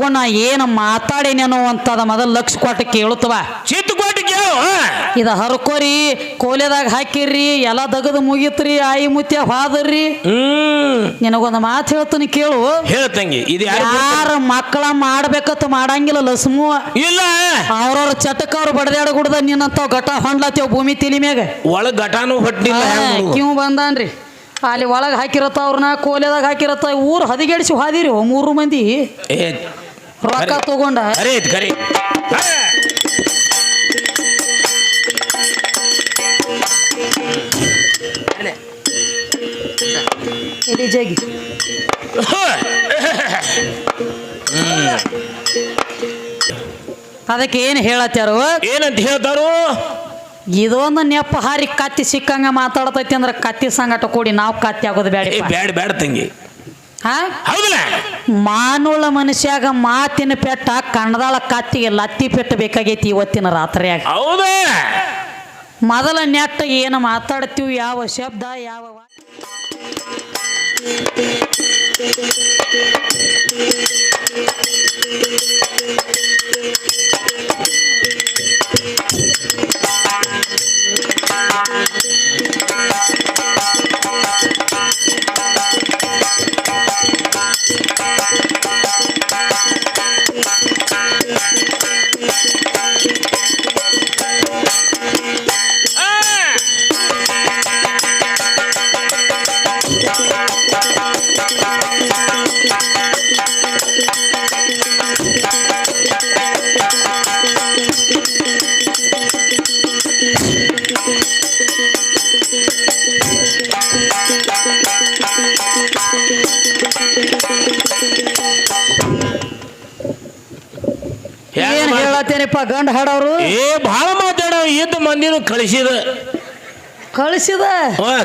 ಕುತ್ಕೊಂಡ್ ನಾ ಏನು ಮಾತಾಡೇನೇನೋ ಅಂತದ ಮೊದಲು ಲಕ್ಷ ಕೊಟ್ಟು ಕೇಳುತ್ತವ ಕೊಟ್ಟು ಕೇಳು ಇದ ಹರ್ಕೋರಿ ಕೋಲೆದಾಗ ಹಾಕಿರ್ರಿ ಎಲ್ಲ ದಗದು ಮುಗಿತ್ರಿ ಆಯಿ ಮುತ್ಯ ಹಾದರ್ರಿ. ನಿನಗೊಂದು ಮಾತು ಹೇಳ್ತೀನಿ ಕೇಳು. ಹೇಳ್ತಂಗಿ ಇದು ಯಾರು ಮಕ್ಕಳ ಮಾಡ್ಬೇಕಂತ ಮಾಡಂಗಿಲ್ಲ ಲಸ್ಮು. ಇಲ್ಲ. ಅವ್ರವ್ರ ಚಟಕ ಅವ್ರು ಬಡದಾಡ ಗುಡ್ದ ನಿನ್ನಂತ ಘಟ ಹೊಂಡ್ಲತ್ತೇವ್ ಭೂಮಿ ತಿಲಿ ಮ್ಯಾಗ. ಒಳಗ್ ಘಟಾನು ಹೊಟ್ಟಿಲ್ಲ ಕಿವ್ ಬಂದಾನ್ರಿ. ಅಲ್ಲಿ ಒಳಗೆ ಹಾಕಿರತ್ತ ಅವ್ರನ್ನ ಕೋಲೆದಾಗ ಹಾಕಿರತ್ತ ಊರು ಹದಿಗೆಡಿಸಿ ಹಾದಿರಿ ಮೂರು ಮಂದಿ. ರೊಕ್ಕ ತಗೊಂಡ. ಕರೆ ಐತ್ ಕರೆ ಹಾ. ಎಲ್ಲಿ ಜಗಿ ಅದಕ್ಕೆ ಏನು ಹೇಳತ್ತಾರು ಏನಂತ ಹೇಳ್ತಾರು? ಇದೊಂದು ನೆಪ ಹಾರಿ ಕತ್ತಿ ಸಿಕ್ಕಂಗ ಮಾತಾಡ್ತೈತಿ ಅಂದ್ರ ಕತ್ತಿ ಸಂಗಟ ಕೂಡಿ ನಾವು ಕತ್ತಿ ಆಗೋದು ಬೇಡ ಬೇಡ ಬೇಡ ಬ್ಯಾಡ ತಂಗಿ. ಹೌದಲ್ಲ? ಮಾನುಳ ಮನುಷ್ಯಾಗ ಮಾತಿನ ಪೆಟ್ಟ ಕಣದಾಳ ಕತ್ತಿಗೆ ಲತ್ತಿ ಪೆಟ್ಟ ಬೇಕಾಗೈತಿ ಇವತ್ತಿನ ರಾತ್ರಿಯಾಗ. ಹೌದ. ಮೊದಲ ನೆಟ್ಟ ಏನು ಮಾತಾಡ್ತೀವಿ ಯಾವ ಶಬ್ದ ಯಾವ ಗಂಡ ಹಾಡವ್ರು? ಏ ಭಾಳ ಮಾತಾಡ ಇದ್ದ ಮಂದಿನು ಕಳಿಸಿದ. ಕಳಿಸಿದ?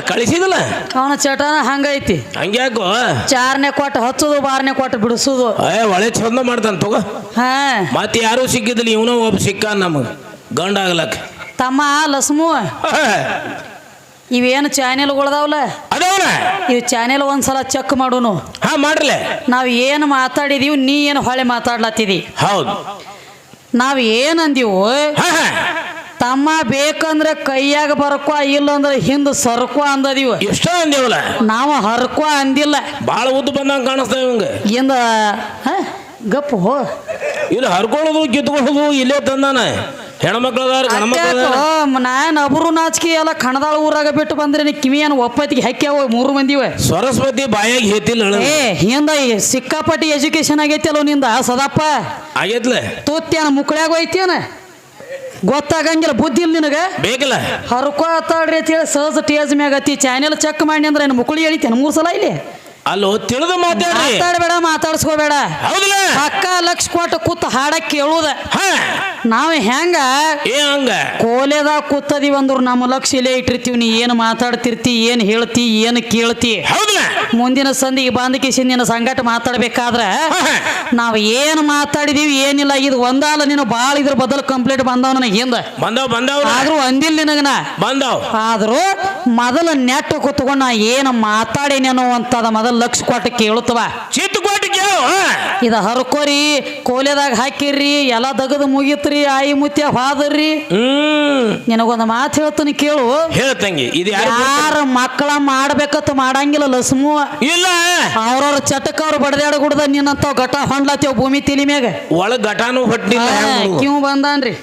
ಕಳಿಸಿದಲ್ಲ. ಅವನ ಚಟನ ಹಂಗೈತಿ. ಹಂಗ್ಯಾಕೋ? ಚಾರನೇ ಕೊಟ್ಟು ಹಚ್ಚುದು ಬಾರನೇ ಕೊಟ್ಟು ಬಿಡಿಸೋದು. ಏ ಒಳ್ಳೆ ಚಂದ ಮಾಡ್ತಾನ ತಗೋ. ಹಾ. ಮತ್ತೆ ಯಾರು ಸಿಕ್ಕಿದಿಲ್ಲ ಇವನ ಒಬ್ಬ ಸಿಕ್ಕ ನಮಗ. ಗಂಡ ಆಗ್ಲಕ್ಕ. ತಮ್ಮ ಲಸ್ಮು. ಇವೇನು ಚಾನೆಲ್ಗಳದಾವಲ್ಲ ಇವ್ ಇವು ಚಾನೆಲ್ ಒಂದ್ಸಲ ಚೆಕ್ ಮಾಡುನು. ಹಾ ಮಾಡ್ರಲೆ. ನಾವು ಏನು ಮಾತಾಡಿದೀವಿ ನೀ ಏನು ಹೊಳೆ ಮಾತಾಡ್ಲತ್ತಿದಿ? ಹೌದು. ನಾವು ಏನಂದೀವು ಹಾ ತಮ್ಮ ಬೇಕಂದ್ರೆ ಕೈಯಾಗ ಬರ್ಕೋ ಇಲ್ಲಂದ್ರೆ ಹಿಂದ್ ಸರ್ಕೋ ಅಂದದೀವು. ಎಷ್ಟೋ ಅಂದೇವಲ್ಲ ನಾವು ಹರ್ಕೋ ಅಂದಿಲ್ಲ. ಬಾಳ ಉದ್ದ ಬಂದಂಗ ಕಾಣಿಸ್ತಾವ ಹಿಂದ ಇಂದ? ಗಪ್ಪು ಹೋ. ಇಲ್ಲಿ ಹರ್ಕೊಳ್ಳೋದು ಕಿತ್ಕೊಳ್ಳೋದು ಇಲ್ಲೇ ತಂದಾನ. ಹೆಣ್ಮಕ್ಳು ಅದಾರ ಗಣಮಕ್ಳು ನಾನು ಅಬ್ರು ನಾಚಿಕೆ ಎಲ್ಲ ಕಣದಾಳ ಊರಾಗ ಬಿಟ್ಟು ಬಂದ್ರೆ ನೀ ಕಿವಿಯನ್ ಒಪ್ಪತ್ತಿಗೆ ಹಾಕ್ಯಾವ ಮೂರು ಮಂದಿವೆ? ಸರಸ್ವತಿ ಬಾಯಾಗ ಹೇತಿಲ್ಲ ಏ ಹಿಂದ ಸಿಕ್ಕಾಪಟ್ಟಿ ಎಜುಕೇಶನ್ ಆಗೈತಿಲ್ಲ ನಿಂದ ಸದಪ್ಪ? ಆಗೈತ್ಲೆ. ತೂತ್ಯಾನ ಮುಕ್ಳ್ಯಾಗ ಹೋಯ್ತೇನ? ಗೊತ್ತಾಗಂಗಿಲ್ಲ ಬುದ್ಧಿ ಇಲ್ಲ ನಿನಗ? ಬೇಕಲ್ಲ. ಹರ್ಕೋ ಆತಾಡ್ರಿ ಅಂತ ಹೇಳಿ ಸಹಜ ಟೇಜ್ ಮ್ಯಾಗ ಹತ್ತಿ ಚಾನೆಲ್ ಚೆಕ್ ಮಾಡಿ ಅಂದ್ರೆ ಏನು ಮುಕ್ಳಿ ಹೇಳಿತೇನೆ ಮೂರು ಸಲ ಇಲ್ಲಿ? ಅಲ್ಲೋ ತಿಳಿದು ಮಾತಾಡ್ರಿ ಮಾತಾಡಬೇಡ ಮಾತಾಡ್ಸ್ಕೋಬೇಡ. ಹೌದಲ್ಲ? ಪಕ್ಕ ಲಕ್ಷ ಕೊಟ್ಟು ಕೂತ್ ಹಾಡ ಕೇಳುದ. ನಾವ್ ಹೆಂಗ? ಏ ಹಂಗ? ಕೋಲೆದಾಗ ಕೂತದೀವಿ ಅಂದ್ರು ನಮ್ಮ ಲಕ್ಷ ಇಲ್ಲೇ ಇಟ್ಟಿರ್ತೀವಿ ನೀ ಏನು ಮಾತಾಡ್ತಿರ್ತಿ ಏನು ಹೇಳ್ತಿ ಏನು ಕೇಳ್ತಿ? ಹೌದಲ್ಲ? ಮುಂದಿನ ಸಂದಿಗೆ ಬಾಂಧಕಿ ಸಿಂದಿನ ಸಂಗಟ ಮಾತಾಡ್ಬೇಕಾದ್ರ ನಾವ್ ಏನ್ ನಾವು ಏನು ಮಾತಾಡಿದೀವಿ ಏನಿಲ್ಲ ಇದು ಒಂದಾಲ ನೀನು ಬಾಳ ಇದ್ರ ಬದಲು ಕಂಪ್ಲೀಟ್ ಬಂದವ ನನಗೆ ಹಿಂದ. ಬಂದಾವ್ ಬಂದಾವ್ ಆದ್ರೂ ಅಂದಿಲ್ಲ ನಿನಗನ. ಬಂದಾವ್. ಆದ್ರೂ ಮೊದಲ ನೆಟ್ ಕೂತ್ಕೊಂಡ್ ನಾ ಏನು ಮಾತಾಡೇನೇನೋ ಅಂತದ ಮೊದಲು ಲಕ್ಷ ಕೊಟ್ಟು ಕೇಳುತ್ತವ ಚಿತ್ತಕೋಟಿ ಕೇಳು ಇದು ಹರ್ಕೋರಿ ಕೋಲೆದಾಗ ಹಾಕಿರ್ರಿ ಎಲ್ಲ ದಗದು ಮುಗಿತ್ರಿ ಆಯಿ ಮುತ್ಯ ಹಾದರ್ರಿ. ಹ್ಮ್. ನಿನಗೊಂದು ಮಾತು ಹೇಳ್ತೀನಿ ಕೇಳು. ಹೇಳ್ತಂಗಿ ಇದು ಯಾರು ಮಕ್ಕಳ ಮಾಡ್ಬೇಕಂತ ಮಾಡಂಗಿಲ್ಲ ಲಸ್ಮು. ಇಲ್ಲ. ಅವ್ರವ್ರ ಚಟಕ ಅವ್ರು ಬಡದಾಡ ಗುಡ್ದ ನಿನ್ನಂತಾವ್ ಘಟ ಹೊಂಡ್ಲತ್ತೇವ್ ಭೂಮಿ ತಿಲಿ ಮ್ಯಾಗ. ಒಳಗ್ ಘಟಾನು ಹೊಟ್ಟಿಲ್ಲ ಕಿವ್ ಬಂದಾನ್ರಿ.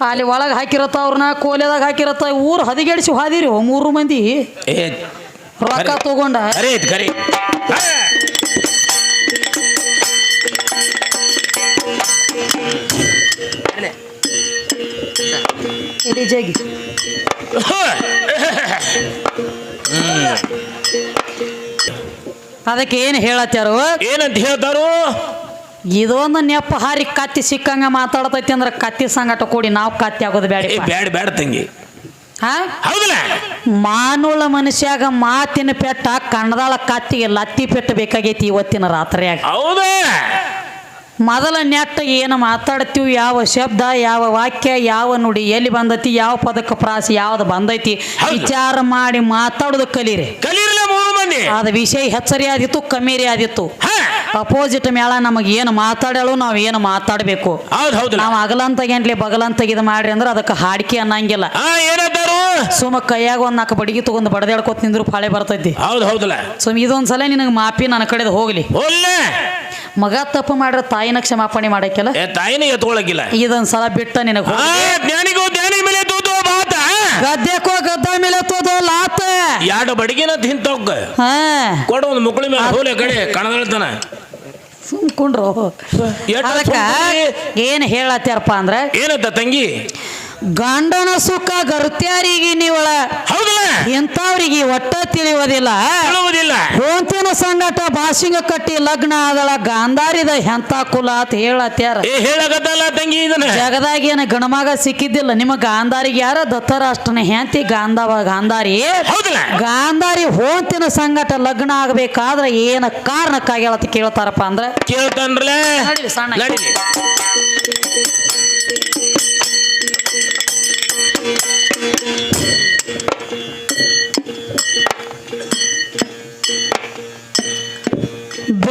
ಅಲ್ಲಿ ಒಳಗೆ ಹಾಕಿರತ್ತ ಅವ್ರನ್ನ ಕೋಲೆದಾಗ ಹಾಕಿರತ್ತ ಊರು ಹದಿಗೆಡಿಸಿ ಹಾದಿರಿ ಮೂರು ಮಂದಿ. ಏ ರೊಕ್ಕ ತಗೊಂಡ. ಕರೆ ಐತ್ ಕರೆ. ಹಾ. ಎಲ್ಲಿ ಜಗಿ ಹಾ. ಅದಕ್ಕೆ ಏನು ಹೇಳತ್ತಾರು ಏನಂತ ಹೇಳ್ತಾರು? ಇದೊಂದು ನೆಪ್ಪ ಹಾರಿ ಕತ್ತಿ ಸಿಕ್ಕಂಗ ಮಾತಾಡ್ತೈತಿ ಅಂದ್ರೆ ಕತ್ತಿ ಸಂಗಟ ಕೂಡಿ ನಾವು ಕತ್ತಿ ಆಗೋದು ಬೇಡ ಬೇಡ ಬೇಡ ಬ್ಯಾಡ ತಂಗಿ. ಮಾನುಳ ಮನುಷ್ಯಾಗ ಮಾತಿನ ಪೆಟ್ಟ ಕಣ್ಣದಾಳ ಕತ್ತಿಗೆ ಲತ್ತಿ ಪೆಟ್ಟ ಬೇಕಾಗೈತಿ ಇವತ್ತಿನ ರಾತ್ರಿಯಾಗ. ಹೌದ? ಮೊದಲ ನೆಟ್ಟ ಏನು ಮಾತಾಡ್ತೀವಿ? ಯಾವ ಶಬ್ದ ಯಾವ ವಾಕ್ಯ ಯಾವ ನುಡಿ ಎಲ್ಲಿ ಬಂದೈತಿ ಯಾವ ಪದಕ್ಕೆ ಪ್ರಾಸ ಯಾವ್ದು ಬಂದೈತಿ? ವಿಚಾರ ಮಾಡಿ ಮಾತಾಡೋದು ಕಲೀರಿ. ಕಲೀರಲ್ಲ ಮೂರು ಮಂದಿ. ಅದ ವಿಷಯ ಹೆಚ್ಚರಿ ಆದಿತ್ತು ಕಮ್ಮಿರಿ ಆದಿತ್ತು. ಅಪೋಸಿಟ್ ಮೇಳ ನಮಗೆ ಏನು ಮಾತಾಡಲು ನಾವು ಏನು ಮಾತಾಡಬೇಕು? ನಾವು ಅಗಲಂತ ಗಂಟ್ಲಿ ಬಗಲಂತ ಇದು ಮಾಡ್ರಿ ಅಂದ್ರೆ ಅದಕ್ಕೆ ಹಾಡಿಕೆ ಅನ್ನಂಗಿಲ್ಲ. ಸುಮ್ಮ ಕೈಯಾಗ ಒಂದ್ ನಾಲ್ಕು ಬಡಿಗೆ ತಗೊಂಡು ಬಡದಾಡ್ಕೊತ ನಿಂದ್ರು ಪಾಳೆ ಬರ್ತೈತಿ. ಹೌದು ಹೌದಲ್ಲ. ಸುಮ್ ಇದೊಂದ್ಸಲ ನಿನಗೆ ಮಾಪಿ ನನ್ನ ಕಡೆದು ಹೋಗ್ಲಿ. ಮಗ ತಪ್ಪು ಮಾಡ್ರೆ ತಾಯಿನ ಕ್ಷಮಾಪಣೆ ಮಾಡಕ್ಕೆಲ್ಲ? ಏ ತಾಯಿನ ಎತ್ಕೊಳಕಿಲ್ಲ ಇದೊಂದ್ಸಲ ಬಿಟ್ಟ ನಿನಗೆ ಆ ಜ್ಞಾನಿಗೂ ಜ್ಞಾನಿ ಮೇಲೆ ತೂತು ಬಾತ ಗದ್ದೆಕೋ ಗದ್ದ ಮೇಲೆ ತೋದು ಲಾತ. ಎರಡು ಬಡಗಿನ ತಿಂತವ್ಕ ಹಾ. ಕೊಡು ಒಂದು ಮುಕ್ಳಿ ಮೇಲೆ ಹೋಲೆ ಕಡೆ ಕಣದಳ್ತಾನ. ಸುಮ್ಕೊಂಡ್ರು ಅದಕ್ಕ ಏನ್ ಹೇಳತ್ತಾರಪ್ಪ ಅಂದ್ರೆ ಏನತ್ತ ತಂಗಿ? ಗಂಡನ ಸುಖ ಗರುತ್ಯಾರಿಗೆ ನೀವಳ. ಇಂಥವ್ರಿಗೆ ಒಟ್ಟ ತಿಳಿಯೋದಿಲ್ಲ ತಿಳಿಯೋದಿಲ್ಲ ಹೋಂತಿನ ಸಂಗಟ ಭಾಷಿಂಗ ಕಟ್ಟಿ ಲಗ್ನ ಆದಳ ಗಾಂಧಾರಿದ ಹೆಂತ ಕುಲ ಅಂತ ಹೇಳತ್ಯಾರ. ಏ ಹೇಳಕತ್ತಲ್ಲ ತಂಗಿ ಇದನ್ನ. ಜಗದಾಗೇನ ಏನು ಗಣಮಗ ಸಿಕ್ಕಿದ್ದಿಲ್ಲ. ನಿಮ್ಮ ಗಾಂಧಾರಿಗೆ ಯಾರ? ದತ್ತರಾಷ್ಟ್ರನ ಹೆಂತಿ ಗಾಂಧವ ಗಾಂಧಾರಿ. ಗಾಂಧಾರಿ ಹೋಂತಿನ ಸಂಗಟ ಲಗ್ನ ಆಗಬೇಕಾದ್ರೆ ಏನ ಕಾರಣಕ್ಕಾಗಿ ಅಂತ ಕೇಳ್ತಾರಪ್ಪ ಅಂದ್ರೆ. ಕೇಳ್ತಾನ್ರಲ್ಲ? ನಡೀಲಿ, ಸಣ್ಣ.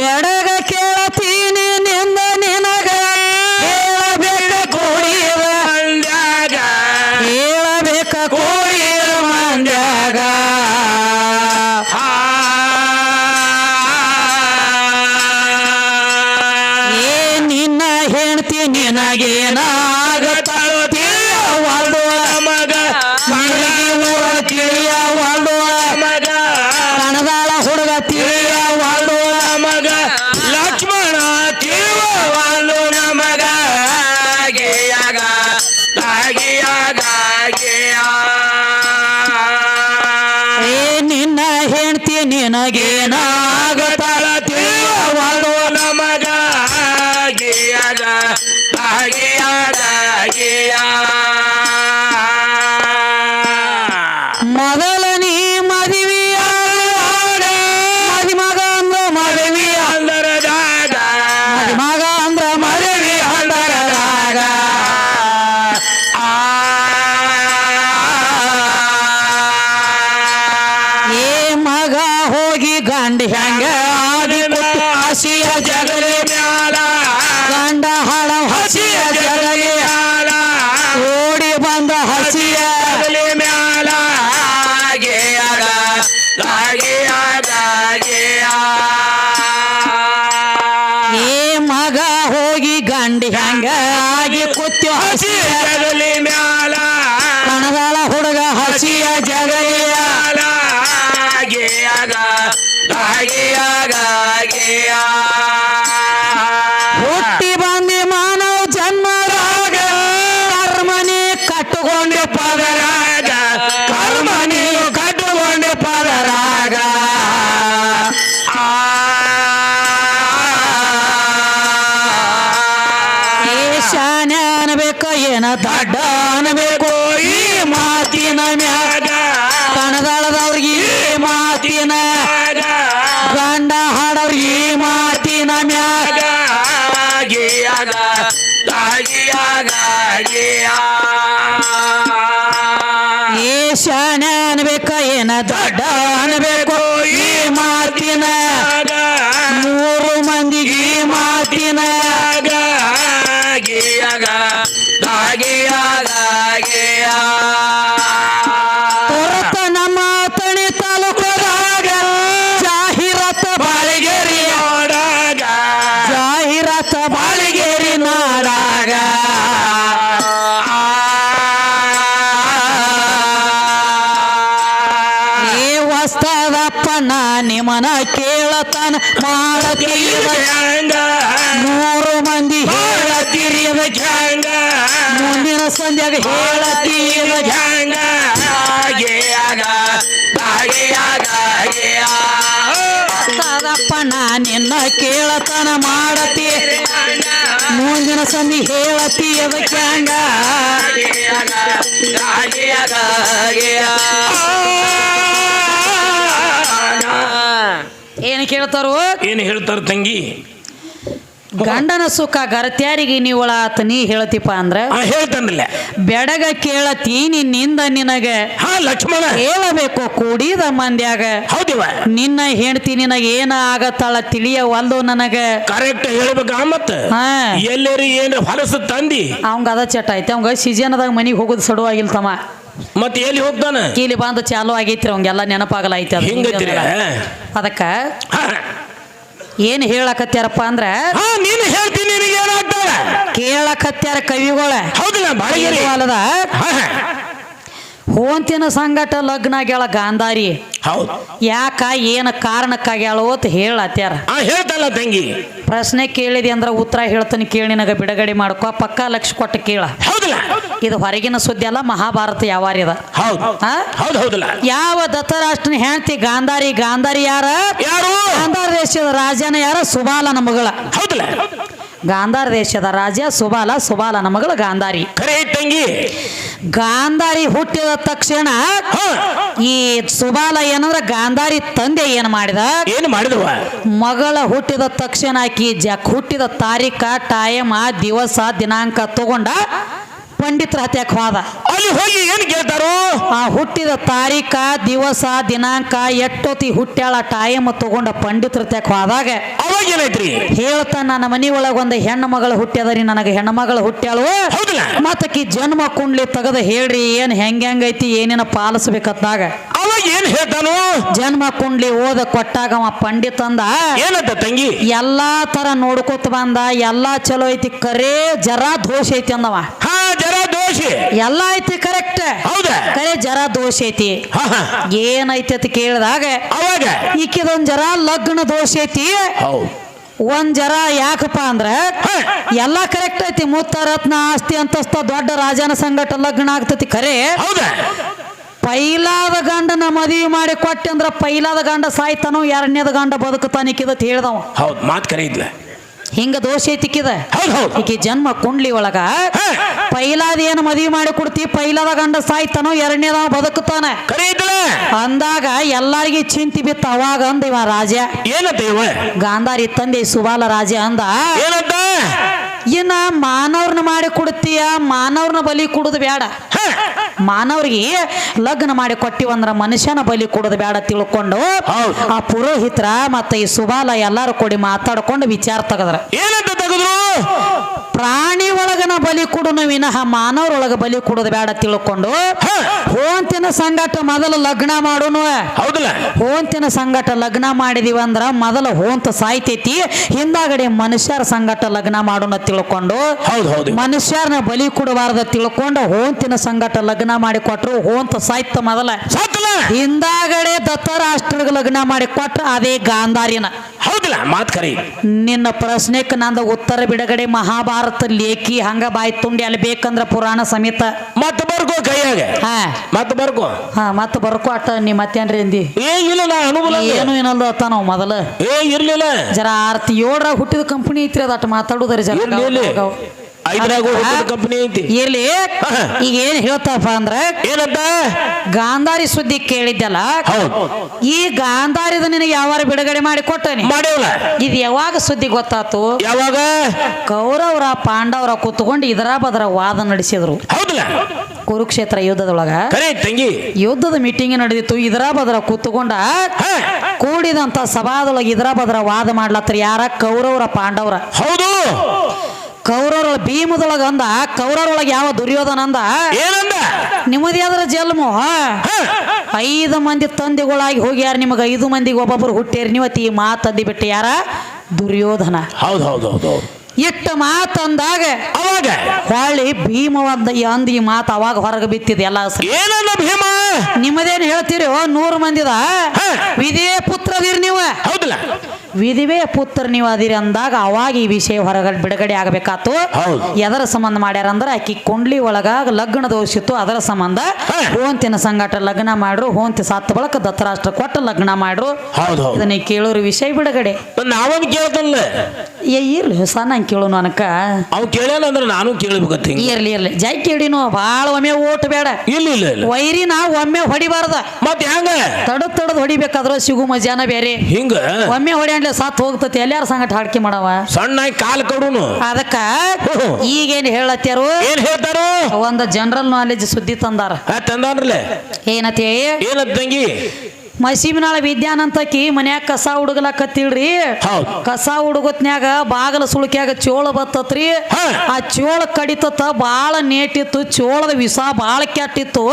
ಬೇಡ ಕುತ್ತು ಹಸಿಯ ಅನ್ಬೇಕು ಈ ಮಾತಿನ ಮ್ಯಾಗ ವಸ್ತದಪ್ಪನ ನಿನ್ನ ಕೇಳತನ ಮಾಡತಿ. ಮುಂದಿನ ಸಂಧಿ ಹೇಳತಿ ಅದಕ್ಕೆ ಹಂಗ ಏನು ಕೇಳ್ತಾರೋ? ಏನು ಹೇಳ್ತಾರ ತಂಗಿ? ಗಂಡನ ಸುಖ ಗರತ್ಯಾರಿಗೆ ನೀವಳ ಆತ ನೀ ಹೇಳ್ತಿಪ್ಪ ಅಂದ್ರೆ ಹೇಳ್ತಾನಲ್ಲ ಬೆಡಗ ಕೇಳತಿ ನಿನ್ನಿಂದ ನಿನಗೆ ಲಕ್ಷ್ಮಣ. ಹೇಳಬೇಕು ಕೂಡಿದ ಮಂದ್ಯಾಗ. ಹೌದಿವ ನಿನ್ನ ಹೆಂಡತಿ ನಿನಗ ಏನ ಆಗತ್ತಾಳ ತಿಳಿಯವಲ್ದು ನನಗೆ. ಕರೆಕ್ಟ್ ಹೇಳ್ಬೇಕ ಮತ್ತ? ಹಾ. ಎಲ್ಲರಿ ಏನು ಹೊಲಸು ತಂದಿ? ಅವಂಗ ಅದ ಚಟ ಐತೆ ಅವಂಗ ಸೀಸನ್ದಾಗ ಮನಿಗೆ ಹೋಗೋದು ಸಡುವಾಗಿಲ್ಲ ತಮ್ಮ. ಮತ್ತೆ ಎಲ್ಲಿ ಹೋಗ್ತಾನ? ಇಲ್ಲಿ ಬಂದು ಚಾಲು ಆಗೈತ್ರಿ ಅವಂಗೆಲ್ಲ ನೆನಪಾಗಲ್ಲ ಐತೆ ಅದಕ್ಕ ಏನ್ ಹೇಳಕತ್ಯಾರಪ್ಪ ಅಂದ್ರ ಹಾ ನೀನು ಹೇಳ್ತೀನಿ ನಿನಗೆ ಏನಾಗ್ತಾವ ಕೇಳಕತ್ಯಾರ ಕವಿಗಳ. ಹೌದಿಲ್ಲ ಬಾಳಗಿರಿ ಅಲ್ಲದ ಹಾ ಹಾ. ಹೋಂತಿನ ಸಂಗಟ ಲಗ್ನ ಆಗ್ಯಾಳ ಗಾಂಧಾರಿ. ಹೌದು. ಯಾಕ ಏನ ಕಾರಣಕ್ಕಾಗಿ ಅಂತ ಹೇಳತ್ಯಾರ ಆ ಹೇಳ್ತಲ್ಲ ತಂಗಿ. ಪ್ರಶ್ನೆ ಕೇಳಿದೆ ಅಂದ್ರ ಉತ್ತರ ಹೇಳ್ತಾನೆ ಕೇಳಿ ನಿನಗ ಬಿಡುಗಡೆ ಮಾಡ್ಕೊ ಪಕ್ಕ ಲಕ್ಷ ಕೊಟ್ಟು ಕೇಳ. ಹೌದಿಲ್ಲ. ಇದು ಹೊರಗಿನ ಸುದ್ದಿ ಅಲ್ಲ ಮಹಾಭಾರತ ಯಾವಾರ್ಯದ ಹೌದು. ಹಾ? ಹೌದು ಹೌದಲ್ಲ. ಯಾವ ದತ್ತರಾಷ್ಟ್ರನ ಹೆಂಡತಿ ಗಾಂಧಾರಿ ಗಾಂಧಾರಿ ಯಾರ? ಯಾರು? ಗಾಂಧಾರ ದೇಶದ ರಾಜನ ಯಾರ? ಸುಬಾಲನ ಮಗಳ. ಹೌದಲ್ಲ. ಗಾಂಧಾರ ದೇಶದ ರಾಜ ಸುಬಾಲ ಸುಬಾಲನ ಮಗಳ ಗಾಂಧಾರಿ. ಖರೆ ಐತ್ ತಂಗಿ. ಗಾಂಧಾರಿ ಹುಟ್ಟಿದ ತಕ್ಷಣ ಈ ಸುಬಾಲ ಏನಂದ್ರ ಗಾಂಧಾರಿ ತಂದೆ ಏನ್ ಮಾಡಿದ? ಏನು ಮಾಡಿದವ? ಮಗಳ ಹುಟ್ಟಿದ ತಕ್ಷಣ ಆಕಿ ಜಕ್ ಹುಟ್ಟಿದ ತಾರೀಖ ಟೈಮ ದಿವಸ ದಿನಾಂಕ ತಗೊಂಡ ಪಂಡಿತರ ಹತ್ಯಾಕ ಹೋದ. ಅಲ್ಲಿ ಹೋಗಿ ಏನ್ ಕೇಳ್ತಾರೋ? ಆ ಹುಟ್ಟಿದ ತಾರೀಕ ದಿವಸ ದಿನಾಂಕ ಎಷ್ಟೊತ್ತಿ ಹುಟ್ಟ್ಯಾಳ ಟೈಮ್ ತಗೊಂಡ ಪಂಡಿತರ ಹತ್ಯಾಕ ಹೋದಾಗ ಅವಾಗ ಏನೈತ್ರಿ ಹೇಳ್ತಾ ನನ್ನ ಮನಿ ಒಳಗ ಒಂದು ಹೆಣ್ಣು ಮಗಳು ಹುಟ್ಟ್ಯದರಿ ನನಗೆ ಹೆಣ್ಣು ಮಗಳು ಹುಟ್ಟ್ಯಾಳು. ಮತ್ತಕಿ ಜನ್ಮ ಕುಂಡ್ಲಿ ತೆಗೆದು ಹೇಳ್ರಿ ಏನ್ ಹೆಂಗ್ ಹೆಂಗೈತಿ ಏನೇನ ಪಾಲಿಸ್ಬೇಕತ್ತಾಗ ಅವಾಗ ಏನ್ ಹೇಳ್ತಾನು? ಜನ್ಮ ಕುಂಡ್ಲಿ ಓದ ಕೊಟ್ಟಾಗ ಅವ ಪಂಡಿತ ಅಂದ ಏನಂತ ತಂಗಿ? ಎಲ್ಲಾ ತರ ನೋಡ್ಕೊತ ಬಂದ ಎಲ್ಲಾ ಚಲೋ ಐತಿ ಕರೇ ಜರಾ ದೋಷ ಐತಿ ಅಂದವ. ಜರ ದೋಷಿ. ಎಲ್ಲ ಐತಿ ಕರೆಕ್ಟ್ ಹೌದಾ? ಕರೆ ಜರ ದೋಷ ಐತಿ. ಹಾ ಹಾ. ಏನೈತಿ ಅಂತ ಕೇಳಿದಾಗ ಅವಾಗ? ಈಕಿದೊಂದ್ ಜರ ಲಗ್ನ ದೋಷ ಐತಿ. ಹೌದು ಒಂದ್ ಜರ ಯಾಕಪ್ಪ ಅಂದ್ರ ಹಾ. ಎಲ್ಲಾ ಕರೆಕ್ಟ್ ಐತಿ. ಮುತ್ತ ರತ್ನ ಆಸ್ತಿ ಅಂತಸ್ತ ದೊಡ್ಡ ರಾಜನ ಸಂಗಟ ಲಗ್ನ ಆಗ್ತತಿ ಖರೆ ಹೌದಾ? ಪೈಲಾದ ಗಂಡನ ಮದುವೆ ಮಾಡಿ ಕೊಟ್ಟೆ ಅಂದ್ರ ಪೈಲಾದ ಗಂಡ ಸಾಯ್ತಾನೋ ಎರಡನೇದ ಗಂಡ ಬದುಕತಾನಿಕ್ಕಿದತ್ ಹೇಳ್ದವ. ಹೌದು ಮಾತು ಕರೆ ಇದ್ಲ. ಹಿಂಗ ದೋಷ ಐತಿಕ್ಕಿದ ಈಕಿ ಜನ್ಮ ಕುಂಡ್ಲಿ ಒಳಗ ಪೈಲಾದ ಏನ್ ಮದ್ವಿ ಮಾಡಿ ಕೊಡ್ತಿ ಪೈಲಾದ ಗಂಡ ಸಾಯ್ತಾನೋ ಎರಡನೇದ ಬದುಕುತ್ತಾನ? ಅಂದಾಗ ಎಲ್ಲಾರಿಗೆ ಚಿಂತಿ ಬಿತ್ತ ಅವಾಗ ಅಂದ ಇವ ರಾಜ. ಗಾಂಧಾರಿ ತಂದೆ ಸುಬಾಲ ರಾಜ ಅಂದ. ಇನ್ನ ಮಾನವ್ರನ್ನ ಮಾಡಿ ಕೊಡ್ತೀಯ? ಮಾನವ್ರನ್ನ ಬಲಿ ಕೊಡುದು ಬೇಡ ಮಾನವ್ರಿಗೆ ಲಗ್ನ ಮಾಡಿ ಕೊಟ್ಟಿವಂದ್ರ ಮನುಷ್ಯನ ಬಲಿ ಕೊಡುದು ಬೇಡ ತಿಳ್ಕೊಂಡು. ಆ ಪುರೋಹಿತ್ರ ಮತ್ತೆ ಈ ಸುಬಾಲ ಎಲ್ಲಾರು ಕೂಡಿ ಮಾತಾಡ್ಕೊಂಡು ವಿಚಾರ ತೆಗದ್ರ. ಏನಂತ ತೆಗೆದ್ರು ಪ್ರಾಣಿ ಒಳಗನ ಬಲಿ ಕೊಡೋನು ವಿನಃ ಮಾನವರೊಳಗ ಬಲಿ ಕೊಡೋದು ಬೇಡ ತಿಳ್ಕೊಂಡು ಹೋಂತಿನ ಸಂಘಟ ಮೊದಲು ಲಗ್ನ ಮಾಡೋನು. ಹೌದಲ್ಲ? ಹೋಂತಿನ ಸಂಘಟ ಲಗ್ನ ಮಾಡಿದೀವಿ ಅಂದ್ರ ಮೊದಲು ಹೋಂತ ಸಾಯ್ತೈತಿ ಹಿಂದಾಗಡೆ ಮನುಷ್ಯರ ಸಂಘಟ ಲಗ್ನ ಮಾಡೋಣ ತಿಳ್ಕೊಂಡು ಹೌದು ಹೌದು. ಮನುಷ್ಯರನ್ನ ಬಲಿ ಕೊಡಬಾರ್ದ ತಿಳ್ಕೊಂಡು ಹೋಂತಿನ ಸಂಘಟ ಲಗ್ನ ಮಾಡಿ ಕೊಟ್ರು ಹೋಂತ ಸಾಯ್ತ ಮೊದಲ. ಹಿಂದಾಗಡೆ ದತ್ತರಾಷ್ಟ್ರಗ ಲಗ್ನ ಮಾಡಿ ಕೊಟ್ಟ ಅದೇ ಗಾಂಧಾರಿನ. ಹೌದಿಲ್ಲ ಮಾತ್ ಕರಿ. ನಿನ್ನ ಪ್ರಶ್ನೆಕ್ ನಂದ ಉತ್ತರ ಬಿಡುಗಡೆ ಮಹಾಭಾರತ ಲೇಖಿ ಹಂಗ ಬಾಯಿ ತುಂಡಿ ಅಲ್ಲಿ ಬೇಕಂದ್ರ ಪುರಾಣ ಸಮೇತ. ಮತ್ ಬರ್ಕೋ ಕೈಯಾಗ. ಹಾ. ಮತ್ತ ಬರ್ಕೋ. ಹಾ ಮತ್ತ ಬರ್ಕೋ ಅಟ್ಟ ನೀ ಮತ್ತೇನ್ರಿ ಅಂದಿ? ಏ ಇಲ್ಲ ನಾ ಅನುಭವ ಏನು ಏನಲ್ಲ ಅತ್ತ ನಾವು ಮೊದಲ? ಏ ಇರ್ಲಿಲ್ಲ. ಜರ ಆರ್ತಿ ಏಳರಾಗ ಹುಟ್ಟಿದ ಕಂಪನಿ ಐತ್ರಿ ಅದ ಅಟ್ ಮಾತಾಡುದ್ರಿ ಜರ ಐದ್ರಾಗ ಕಂಪನಿ ಐತಿ. ಇರ್ಲಿ. ಈಗ ಏನ್ ಹೇಳ್ತಪ್ಪ ಅಂದ್ರ ಏನಂತ? ಗಾಂಧಾರಿ ಸುದ್ದಿ ಕೇಳಿದ್ದಲ್ಲ ಈ ಗಾಂಧಾರಿದ ನಿನಗೆ ಯಾವಾರ ಬಿಡುಗಡೆ ಮಾಡಿ ಕೊಟ್ಟನಿ? ಮಾಡೇವಲ್ಲ ಇದು ಯಾವಾಗ ಸುದ್ದಿ ಗೊತ್ತಾತು? ಯಾವಾಗ? ಕೌರವರ ಪಾಂಡವರ ಕೂತ್ಕೊಂಡು ಇದರ ಬದರ ವಾದ ನಡೆಸಿದ್ರು. ಹೌದಲ್ಲ? ಕುರುಕ್ಷೇತ್ರ ಯುದ್ಧದೊಳಗ ತಂಗಿ. ಯುದ್ಧದ ಮೀಟಿಂಗ್ ನಡೆದಿತ್ತು. ಇದರ ಬದರ ಕೂತ್ಕೊಂಡ ಕೂಡಿದಂತ ಸಭಾದೊಳಗೆ ಇದರ ಬದರ ವಾದ ಮಾಡ್ಲತ್ತರ ಯಾರ? ಕೌರವರ ಪಾಂಡವರ. ಹೌದು. ಕೌರವರ ಭೀಮದೊಳಗ ಅಂದ ಕೌರವರೊಳಗೆ ಯಾವ ದುರ್ಯೋಧನ ಅಂದ? ಏನಂದ? ಆದ್ರ ಜನ್ಮ ಐದು ಮಂದಿ ತಂದೆಗಳಾಗಿ ಹೋಗ್ಯಾರ ನಿಮಗೆ ಐದು ಮಂದಿಗೆ ಒಬ್ಬೊಬ್ಬರು ಹುಟ್ಟೇರಿ ನೀವತ್ತಿ ಈ ಮಾತಂದಿ ಬಿಟ್ಟು ಯಾರ? ದುರ್ಯೋಧನ. ಹೌದು ಹೌದು ಹೌದು ಇಟ್ಟ ಮಾತಂದಾಗ ಅವಾಗ? ಹೊಳ್ಳಿ ಭೀಮ ಅಂದ ಈ ಮಾತು ಅವಾಗ ಹೊರಗೆ ಬಿತ್ತಿದೆ ಎಲ್ಲ ಏನಂದ ಭೀಮ? ನಿಮ್ಮದೇನು ಹೇಳ್ತೀರಿ ನೂರು ಮಂದಿದ? ಹಾ. ವಿಧಿವೇ ಪುತ್ರದಿರಿ ನೀವು. ಹೌದಲ್ಲ. ವಿಧಿವೇ ಪುತ್ರ ನೀವು ಅದಿರಿ ಅಂದಾಗ ಅವಾಗ ಈ ವಿಷಯ ಹೊರಗಡೆ ಬಿಡುಗಡೆ ಆಗಬೇಕಾತು. ಹೌದು. ಎದರ ಸಂಬಂಧ ಮಾಡ್ಯಾರ ಅಂದ್ರೆ ಆಕಿ ಕುಂಡ್ಲಿ ಒಳಗ ಲಗ್ನ ದೋಷಿತ್ತು ಅದರ ಸಂಬಂಧ ಹೋಂತಿನ ಸಂಗಾಟ ಲಗ್ನ ಮಾಡ್ರು ಹೋಂತಿ ಸತ್ತ ಬಳಕ ದತ್ತರಾಷ್ಟ್ರ ಕೊಟ್ಟು ಲಗ್ನ ಮಾಡ್ರು. ಇದನ್ನ ಕೇಳೋರು ವಿಷಯ ಬಿಡುಗಡೆ. ನಾವೊಂದು ಕೇಳ್ತಲ್ಲ ಏ ಇರ್ಲಿ ಸಣ್ಣ ಕೇಳು ನನಕ ಅವ್ ಕೇಳ್ಯಾನ ಅಂದ್ರೆ ನಾನು ಕೇಳಬೇಕಂತ ಇರ್ಲಿ ಇರ್ಲಿ. ಜೈ ಕೇಳಿನೋ ಭಾಳ ಒಮ್ಮೆ ಓಟ್ ಬೇಡ. ಇಲ್ಲ ಇಲ್ಲ ವೈರಿ ನಾವು ಒಮ್ಮೆ ಹೊಡಿಬಾರ್ದ. ಮತ್ತೆ ಹೆಂಗ? ತಡದ್ ತಡದ್ ಹೊಡಿಬೇಕಾದ್ರೆ ಸಿಗು ಮಜಾನ ಬೇರೆ. ಹಿಂಗ? ಒಮ್ಮೆ ಹೊಡ್ಯಾಂಡ್ಲೆ ಸತ್ ಹೋಗ್ತತಿ ಎಲ್ಲಾರ ಸಂಗಟ ಹಾಡ್ಕಿ ಮಾಡವ? ಸಣ್ಣ ಕಾಲ್ ಕೊಡುನು. ಅದಕ್ಕ. ಈಗೇನ್ ಹೇಳತ್ತಾರು ಏನ್ ಹೇಳ್ತಾರು? ಒಂದು ಜನರಲ್ ನಾಲೆಜ್ ಸುದ್ದಿ ತಂದಾರ. ಆ ತಂದಾನ್ರಲೆ ಏನತಿ ಏನತ್ ತಂಗಿ ಮಸೀಬಿನಾಳ ವಿದ್ಯಾನಂತಕಿ ಮನ್ಯಾಗ ಕಸ ಹುಡುಗಲಾಕತ್ತಿಳ್ರಿ. ಕಸ ಹುಡುಗತ್ನ್ಯಾಗ ಬಾಗಲ ಸುಳುಕ್ಯಾಗ ಚೋಳ ಬತ್ತತ್ರಿ. ಆ ಚೋಳ ಕಡಿತತ್ತ ಬಾಳ ನೇಟಿತ್ತು ಚೋಳದ ವಿಷ ಬಾಳ ಕೆಟ್ಟಿತ್ತು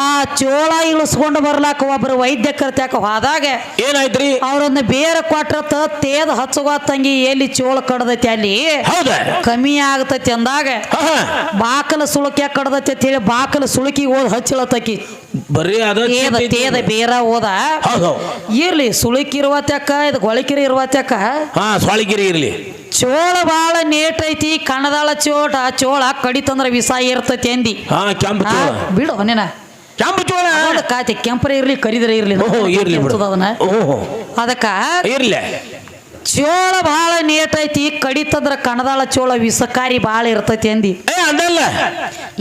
ಆ ಚೋಳ ಇಳಿಸ್ಕೊಂಡು ಬರ್ಲಾಕ ಒಬ್ರು ವೈದ್ಯ ಕರ್ತ್ಯಾಕ ಹೋದಾಗ ಏನಾಯ್ತ್ರಿ? ಅವ್ರನ್ನ ಬೇರೆ ಕೊಟ್ರತ್ತ ತೇದ ಹಚ್ಚುವ ತಂಗಿ ಎಲ್ಲಿ ಚೋಳ ಕಡದತಿ ಅಲ್ಲಿ? ಕಮ್ಮಿ ಆಗತೈತಿ ಅಂದಾಗ. ಬಾಕಲ ಸುಳುಕ್ಯಾಗ ಕಡದತಿ ಅಂತ ಹೇಳಿ ಬಾಕಲ ಸುಳಕಿಗೆ ಹೋದ್ ಹಚ್ಚಳತಕಿ ಬರೀ ಅದ ತೇದ ಬೇರ ಹೌದು. ಇರ್ಲಿ ಸುಳುಕಿರುವತ್ಯಾಕ ಇದು ಗೊಳಕಿರಿ ಇರುವತ್ಯಾಕ ಹಾ ಸ್ವಾಳಿಗಿರಿ ಇರ್ಲಿ. ಚೋಳ ಬಾಳ ನೇಟ್ ಐತಿ ಕಣದಾಳ ಚೋಟ ಚೋಳ ಕಡಿತಂದ್ರ ವಿಷ ಇರ್ತೈತಿ ಅಂದಿ. ಹಾ ಕೆಂಪು ಆ, ಚೋಳ. ಬಿಡು ಅವನೇನ ಕೆಂಪು ಚೋಳ? ಅದೊಂದು ಕಾತಿ ಕೆಂಪರ ಇರ್ಲಿ ಕರಿದ್ರೆ ಇರ್ಲಿ ಓಹೋ ಇರ್ಲಿ ಬಿಡು. ಕೆಲ್ಸದ ಅದನ್ನ ಓಹೋ. ಅದಕ್ಕ ಇರ್ಲಿ. ಚೋಳ ಬಾಳ ನೇಟ್ ಐತಿ ಕಡಿತಂದ್ರ ಕಣದಾಳ ಚೋಳ ವಿಷಕಾರಿ ಬಾಳ ಇರ್ತೈತಿ ಅಂದಿ. ಏ ಅದಲ್ಲ?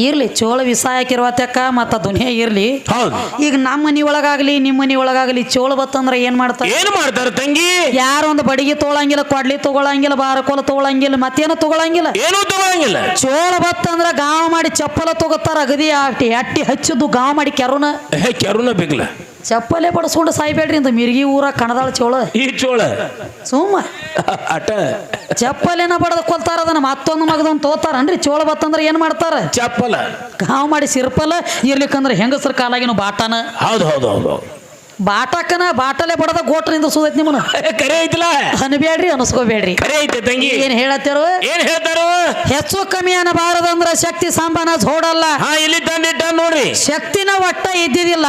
ಇರ್ಲಿ ಚೋಳ ವಿಷ ಹಾಕಿರುವತ್ಯಾಕ ಮತ್ತ ದುನಿಯಾ ಇರ್ಲಿ. ಹೌದು. ಈಗ ನಮ್ಮ ಮನಿ ಒಳಗಾಗ್ಲಿ ನಿಮ್ಮ ಮನಿ ಒಳಗಾಗ್ಲಿ ಚೋಳ ಬತ್ತಂದ್ರ ಏನ್ ಮಾಡ್ತಾರೆ? ಏನ್ ಮಾಡ್ತಾರ ತಂಗಿ? ಯಾರು ಒಂದು ಬಡಿಗೆ ತಗೊಳಂಗಿಲ್ಲ ಕೊಡ್ಲಿ ತಗೊಳಂಗಿಲ್ಲ ಬಾರಕೋಲ ತಗೊಳಂಗಿಲ್ಲ ಮತ್ತೇನು ತಗೊಳಂಗಿಲ್ಲ? ಏನು ತಗೊಳಂಗಿಲ್ಲ. ಚೋಳ ಬತ್ತಂದ್ರ ಗಾವ ಮಾಡಿ ಚಪ್ಪಲ ತಗೋತಾರ ಅಗದಿ ಅಟ್ಟಿ ಅಟ್ಟಿ ಹಚ್ಚಿದ್ದು ಗಾವ ಮಾಡಿ ಕೆರುನ. ಏ ಕೆರುನ ಬೇಕಲ್ಲ ಚಪ್ಪಲೆ ಬಡಸ್ಕೊಂಡು ಸಾಯ್ಬೇಡ್ರಿ ಅಂತ ಮಿರ್ಗಿ ಊರ ಕಣದಾಳ ಚೋಳ. ಈ ಚೋಳ. ಸುಮ್ಮ. ಅಟ ಚಪ್ಪಲೇನ ಬಡದ ಕೊಲ್ತಾರ ಅದನ್ನ ಮತ್ತೊಂದು ಮಗದೊಂದು ತೋತಾರನ್ರಿ? ಚೋಳ ಬತ್ತಂದ್ರೆ ಏನ್ ಮಾಡ್ತಾರ? ಚಪ್ಪಲ. ಕಾವ್ ಮಾಡಿ ಸಿರ್ಪಲ ಇರ್ಲಿಕ್ಕಂದ್ರೆ ಹೆಂಗಸರ ಕಾಲಾಗಿನ ಬಾಟನ. ಹೌದು ಹೌದು ಹೌದು ಬಾಟಕನ ಬಾಟಲೆ ಬಡದ ಗೋಟ್ರಿಂದ ಸುದೈತ್ ನಿಮ್ಮನ ಏ, ಕರೆ ಐತಿಲ್ಲ ಅನ್ಬೇಡ್ರಿ ಅನಸ್ಕೋಬೇಡ್ರಿ. ಕರೆ ಐತೆ ತಂಗಿ. ಏನ್ ಹೇಳತ್ತಾರ? ಏನ್ ಹೇಳ್ತಾರು? ಹೆಚ್ಚು ಕಮ್ಮಿ ಅನ್ನಬಾರದಂದ್ರ ಶಕ್ತಿ ಸಾಂಬಾನ ಜೋಡಲ್ಲ ಹಾ ಇಲ್ಲಿ ತಂದಿಟ್ಟ ನೋಡ್ರಿ. ಶಕ್ತಿನ ಒಟ್ಟ ಇದ್ದಿದಿಲ್ಲ.